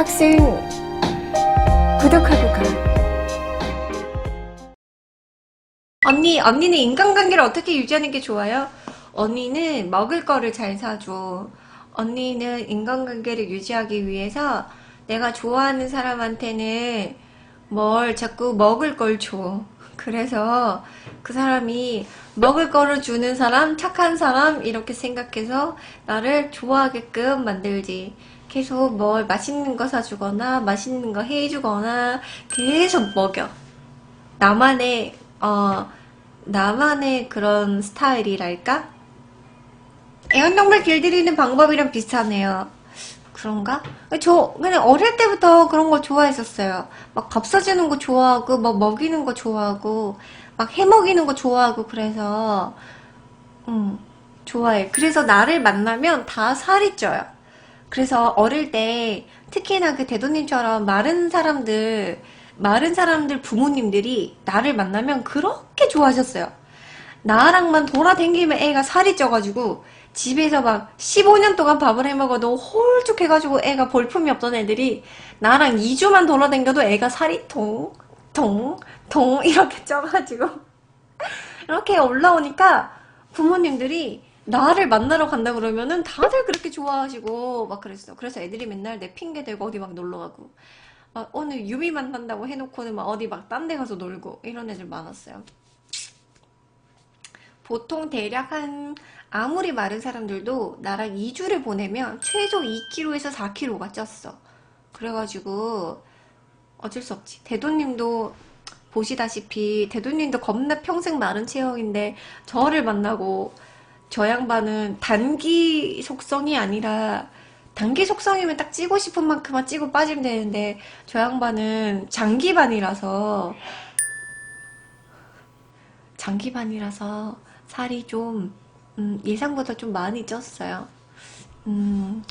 학생 구독하고 가. 언니, 언니는 인간관계를 어떻게 유지하는 게 좋아요? 언니는 먹을 거를 잘 사줘. 언니는 인간관계를 유지하기 위해서 내가 좋아하는 사람한테는 뭘 자꾸 먹을 걸 줘. 그래서 그 사람이 먹을 거를 주는 사람, 착한 사람, 이렇게 생각해서 나를 좋아하게끔 만들지. 계속 뭘 맛있는 거 사주거나, 맛있는 거 해주거나, 계속 먹여. 나만의, 어, 나만의 그런 스타일이랄까? 애완동물 길들이는 방법이랑 비슷하네요. 그런가? 저 그냥 어릴 때부터 그런 거 좋아했었어요. 막 밥 사주는 거 좋아하고, 막 먹이는 거 좋아하고, 막 해먹이는 거 좋아하고, 그래서, 음, 좋아해. 그래서 나를 만나면 다 살이 쪄요. 그래서 어릴 때, 특히나 그 대도님처럼 마른 사람들, 마른 사람들 부모님들이 나를 만나면 그렇게 좋아하셨어요. 나랑만 돌아다니면 애가 살이 쪄가지고 집에서 막 15년 동안 밥을 해먹어도 홀쭉해가지고 애가 볼품이 없던 애들이 나랑 2주만 돌아다녀도 애가 살이 통, 통, 통 이렇게 쪄가지고 이렇게 올라오니까 부모님들이 나를 만나러 간다 그러면은 다들 그렇게 좋아하시고 막 그랬어. 그래서 애들이 맨날 내 핑계 대고 어디 막 놀러 가고 막 오늘 유미 만난다고 해놓고는 막 어디 막 딴 데 가서 놀고 이런 애들 많았어요. 보통 대략 한 아무리 마른 사람들도 나랑 2주를 보내면 최소 2kg에서 4kg가 쪘어. 그래가지고 어쩔 수 없지. 대도님도 보시다시피 대도님도 겁나 평생 마른 체형인데 저를 만나고 저 양반은 단기 속성이 아니라 단기 속성이면 딱 찌고 싶은 만큼만 찌고 빠지면 되는데 저 양반은 장기반이라서 장기반이라서 살이 좀 음, 예상보다 좀 많이 쪘어요. 음,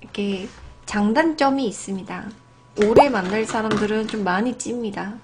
이렇게 장단점이 있습니다. 오래 만날 사람들은 좀 많이 찝니다.